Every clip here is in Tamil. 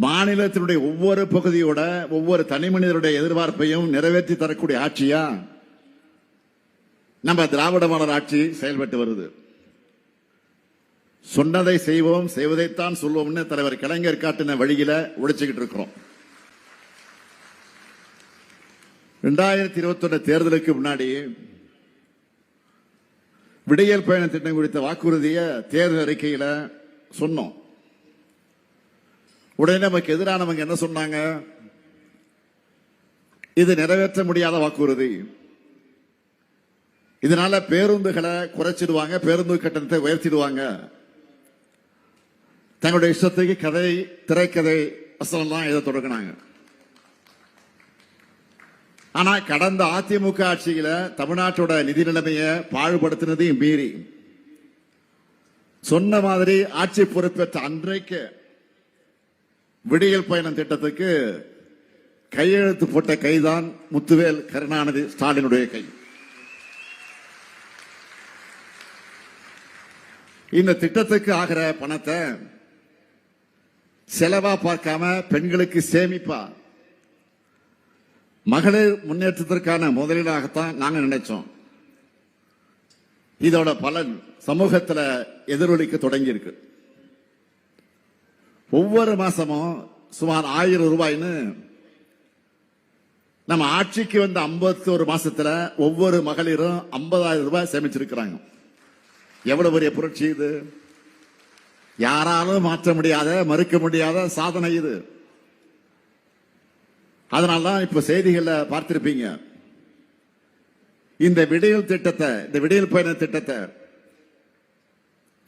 மாநிலத்தினுடைய ஒவ்வொரு பகுதியோட ஒவ்வொரு தனி மனிதருடைய எதிர்பார்ப்பையும் நிறைவேற்றி தரக்கூடிய ஆட்சியா? நம்ம திராவிட மாடல் ஆட்சி செயல்பட்டு வருது. சொன்னதை செய்வோம் செய்வதைத்தான் சொல்வோம்னு தலைவர் கலைஞர் காட்டின வழியில உழைச்சுக்கிட்டு இருக்கிறோம். ரெண்டாயிரத்தி இருபத்தொன்னு தேர்தலுக்கு முன்னாடி விடியல் பயண திட்டம் குறித்த வாக்குறுதியை தேர்தல் அறிக்கையில சொன்னோம். உடனே நமக்கு எதிரானவங்க என்ன சொன்னாங்க? இது நிறைவேற்ற முடியாத வாக்குறுதி. இதனால பேருந்துகளை குறைச்சிடுவாங்க பேருந்து கட்டணத்தை உயர்த்திடுவாங்க. தங்களுடைய இஷ்டத்துக்கு கதை திரைக்கதை வசனம் இதை தொடங்கினாங்க. ஆனா கடந்த அதிமுக ஆட்சியில தமிழ்நாட்டோட நிதி நிலைமையை பாழ்படுத்தினதையும் மீறி சொன்ன மாதிரி ஆட்சி பொறுப்பேற்ற அன்றைக்கு விடியல் பயணம் திட்டத்துக்கு கையெழுத்து போட்ட கைதான் முத்துவேல் கருணாநிதி ஸ்டாலினுடைய கை. இந்த திட்டத்துக்கு ஆகிற பணத்தை செலவா பார்க்காம பெண்களுக்கு சேமிப்பா. மகளிர் முன்னேற்றத்திற்கான முதலீடாகத்தான் நாங்க நினைச்சோம். இதோட பலன் சமூகத்தில் எதிரொலிக்க தொடங்கி இருக்கு ஒவ்வொரு மாசமும் சுமார் ஆயிரம் ரூபாய்னு நம்ம ஆட்சிக்கு வந்த 51 ஒரு மாசத்துல ஒவ்வொரு மகளிரும் 50000 ரூபாய் சேமிச்சிருக்கிறாங்க. எவ்வளவு பெரிய புரட்சி இது? யாராலும் மாற்ற முடியாத மறுக்க முடியாத சாதனை இது. அதனாலதான் இப்ப செய்திகள்ல பார்த்திருப்பீங்க. இந்த விடியல் திட்டத்தை இந்த விடியல் பயண திட்டத்தை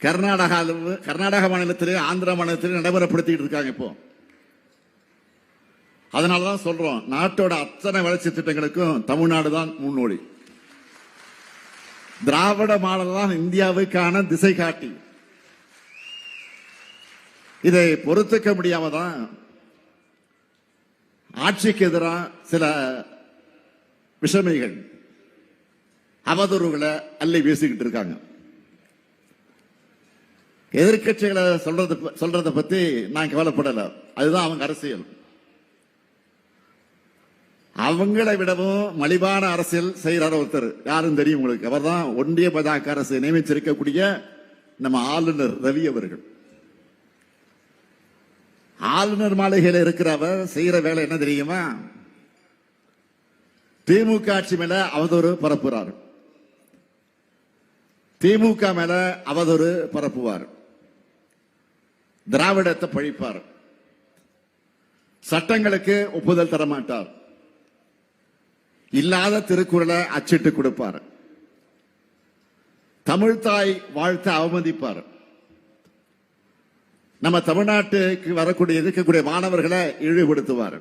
கர்நாடகா கர்நாடக மாநிலத்திலே ஆந்திர மாநிலத்திலே நடைமுறைப்படுத்திட்டு இருக்காங்க இப்போ. அதனாலதான் சொல்றோம் நாட்டோட அத்தனை வளர்ச்சி திட்டங்களுக்கும் தமிழ்நாடு தான் முன்னோடி. திராவிட மாடல் தான் இந்தியாவுக்கான திசை காட்டி. இதை பொறுத்துக்க முடியாம தான் ஆட்சிக்கு எதிராக சில விஷமிகள் அவதூறுகளை அள்ளி வீசிக்கிட்டு இருக்காங்க. எதிர்க்கட்சிகளை சொல்றது சொல்றதை பத்தி நான் கவலைப்படல. அதுதான் அவங்க அரசியல். அவங்களை விடவும் மலிவான அரசியல் செய்கிறார் ஒருத்தர். யாரும் தெரியும் உங்களுக்கு. அவர் தான் ஒன்றிய பாஜக அரசு நியமிச்சிருக்கக்கூடிய நம்ம ஆளுநர் ரவி அவர்கள். ஆளுநர் மாளிகையில் இருக்கிறவர் செய்யற வேலை என்ன தெரியுமா? திமுக ஆட்சி மேல அவதொரு பரப்புறார். திமுக மேல அவதொரு பரப்புவார். திராவிடத்தை பழிப்பார். சட்டங்களுக்கு ஒப்புதல் தர மாட்டார் இல்லாத திருக்குறளை அச்சிட்டு கொடுப்பார். தமிழ்தாய் வாழ்த்த அவமதிப்பார். நம்ம தமிழ்நாட்டுக்கு வரக்கூடிய இருக்கக்கூடிய மாணவர்களை இழிவுபடுத்துவார்.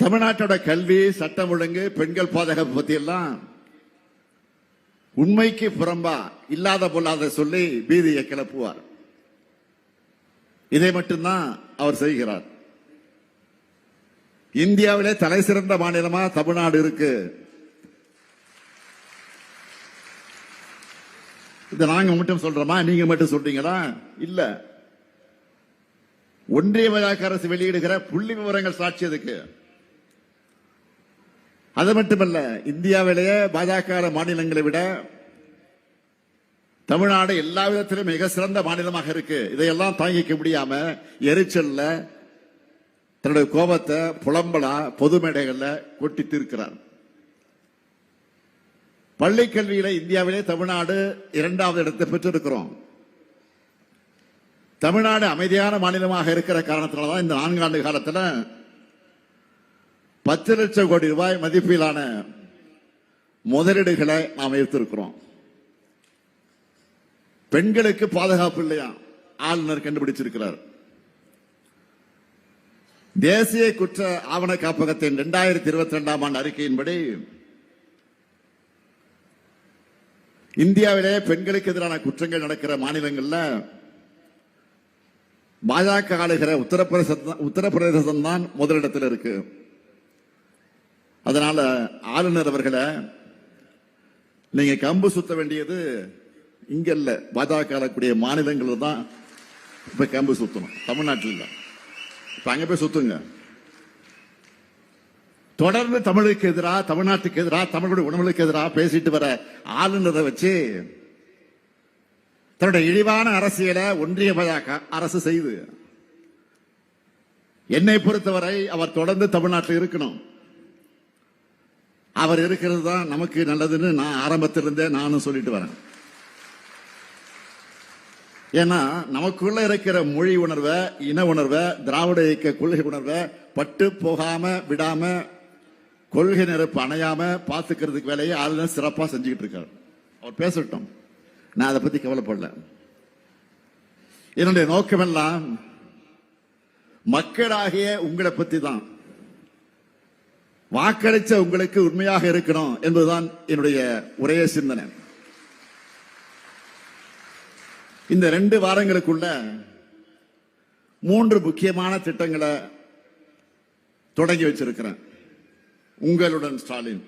தமிழ்நாட்டோட கல்வி சட்டம் ஒழுங்கு பெண்கள் பாதுகாப்பு பத்தி எல்லாம் உண்மைக்கு புறம்பா இல்லாத பொல்லாத சொல்லி பீதியை கிளப்புவார். இதை மட்டும்தான் அவர் செய்கிறார். இந்தியாவிலே தலை சிறந்த மாநிலமா தமிழ்நாடு இருக்கு. இதை நாங்க மட்டும் சொல்றோமா? நீங்க மட்டும் சொல்றீங்களா? இல்ல. ஒன்றிய பாஜக அரசு வெளியிடுகிற புள்ளி விவரங்கள் சாட்சி அதுக்கு அது மட்டுமல்ல இந்தியாவிலேயே பாஜக மாநிலங்களை விட தமிழ்நாடு எல்லா விதத்திலும் மிக சிறந்த மாநிலமாக இருக்கு. இதையெல்லாம் தாங்கிக்க முடியாம எரிச்சல்ல தன்னுடைய கோபத்தை புலம்பலா பொது மேடைகள்ல கொட்டி தீர்க்கிறார். பள்ளி கல்வியில இந்தியாவிலே தமிழ்நாடு இரண்டாவது இடத்தை பெற்றிருக்கிறோம். தமிழ்நாடு அமைதியான மாநிலமாக இருக்கிற காரணத்தினால்தான் இந்த நான்காண்டு காலத்துல பத்து லட்சம் கோடி ரூபாய் மதிப்பிலான முதலீடுகளை நாம் ஈர்த்திருக்கிறோம். பெண்களுக்கு பாதுகாப்பு இல்லையா? ஆளுநர் கண்டுபிடிச்சிருக்கிறார். தேசிய குற்ற ஆவண காப்பகத்தின் இரண்டாயிரத்தி இருபத்தி ரெண்டாம் ஆண்டு அறிக்கையின்படி இந்தியாவிலே பெண்களுக்கு எதிரான குற்றங்கள் நடக்கிற மாநிலங்கள்ல பாஜக ஆளுகிற உத்தரப்பிரதேசம் உத்தரப்பிரதேசம் தான் முதலிடத்தில் இருக்கு. அதனால ஆளுநர் அவர்களை நீங்க கம்பு சுத்த வேண்டியது இங்க இல்ல பாஜக ஆளக்கூடிய மாநிலங்கள் தான் இப்ப கேம்பு சுத்தணும். தமிழ்நாட்டில் இல்ல. இப்ப அங்க போய் சுத்துங்க. தொடர்ந்து தமிழுக்கு எதிராக தமிழ்நாட்டுக்கு எதிராக தமிழுடைய உணவுகளுக்கு எதிராக பேசிட்டு வர ஆளுநரை வச்சு தன்னுடைய இழிவான அரசியலை ஒன்றிய பாஜக அரசு செய்து. என்னை பொறுத்தவரை அவர் தொடர்ந்து தமிழ்நாட்டில் இருக்கணும். அவர் இருக்கிறது தான் நமக்கு நல்லதுன்னு நான் ஆரம்பத்திலிருந்தே நானும் சொல்லிட்டு வரேன். ஏன்னா நமக்குள்ள இருக்கிற மொழி உணர்வை இன உணர்வை திராவிட இயக்க கொள்கை உணர்வை பட்டு போகாம விடாம கொள்கை நெருப்பு அணையாம பாத்துக்கிறதுக்கு வேலையை ஆளுநர் சிறப்பா செஞ்சுக்கிட்டு இருக்காரு. அவர் பேசட்டும். நான் அதை பத்தி கவலைப்படல. என்னுடைய நோக்கமெல்லாம் மக்களாகிய உங்களை பத்தி தான் வாக்களிச்ச உங்களுக்கு உண்மையாக இருக்கணும் என்பதுதான் என்னுடைய ஒரே சிந்தனை. இந்த ரெண்டு வாரங்களுக்குள்ள மூன்று முக்கியமான திட்டங்களை தொடங்கி வச்சிருக்கிறேன். உங்களுடன் ஸ்டாலின்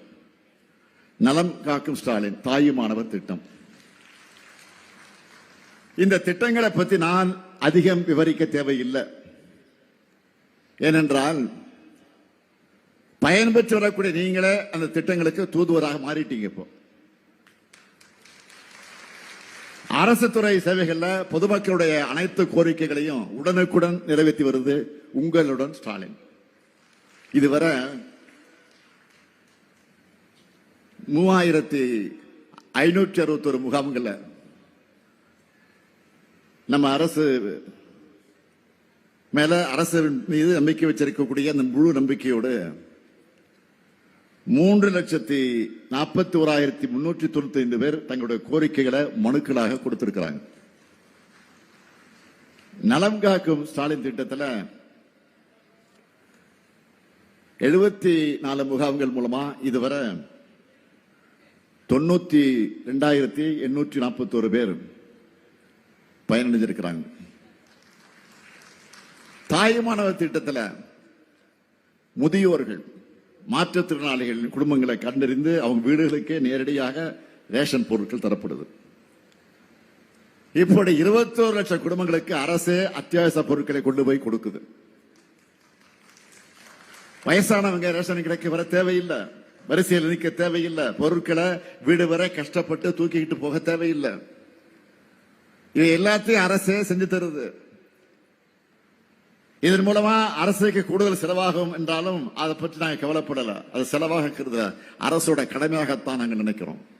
நலம் காக்கும் ஸ்டாலின் தாயுமானவர் திட்டம். இந்த திட்டங்களை பத்தி நான் அதிகம் விவரிக்க தேவையில்லை. ஏனென்றால் பயன்பெற்று வரக்கூடிய நீங்களே அந்த திட்டங்களுக்கு தூதுவராக மாறிட்டீங்க இப்போ. அரசு துறை சேவைகள்ல பொதுமக்களுடைய அனைத்து கோரிக்கைகளையும் உடனுக்குடன் நிறைவேற்றி வருது உங்களுடன் ஸ்டாலின். இதுவரை மூவாயிரத்தி ஐநூற்றி அறுபத்தொரு முகாம்களை நம்ம அரசு மேல அரசு மீது நம்பிக்கை வச்சிருக்கக்கூடிய அந்த முழு நம்பிக்கையோடு மூன்று லட்சத்தி நாற்பத்தி ஓராயிரத்தி முன்னூற்றி தொண்ணூத்தி ஐந்து பேர் தங்களுடைய கோரிக்கைகளை மனுக்களாக கொடுத்திருக்கிறாங்க. நலம் காக்கும் ஸ்டாலின் திட்டத்தில் எழுபத்தி நாலு முகாம்கள் மூலமா இதுவரை தொண்ணூத்தி ரெண்டாயிரத்தி எண்ணூற்றி நாற்பத்தோரு பேர் பயனடைஞ்சிருக்கிறாங்க. தாயுமானவர் திட்டத்தில் முதியோர்கள் மாற்றுத்திறனாளிகளின் குடும்பங்களை கண்டறிந்து அவங்க வீடுகளுக்கே நேரடியாக ரேஷன் பொருட்கள் தரப்படுது. இப்படி இருபத்தோரு லட்சம் குடும்பங்களுக்கு அரசே அத்தியாவசிய பொருட்களை கொண்டு போய் கொடுக்குது. வயசானவங்க ரேஷன் கிடைக்க வர தேவையில்லை. வரிசையில் நிற்க தேவையில்லை. பொருட்களை வீடு வர கஷ்டப்பட்டு தூக்கிக்கிட்டு போக தேவையில்லை. இது எல்லாத்தையும் அரசே செஞ்சு தருது. இதன் மூலமா அரசுக்கு கூடுதல் செலவாகும் என்றாலும் அதை பற்றி நாங்கள் கவலைப்படல. அது செலவாக இருக்கிறது. அரசோட கடமையாகத்தான் நாங்கள் நினைக்கிறோம்.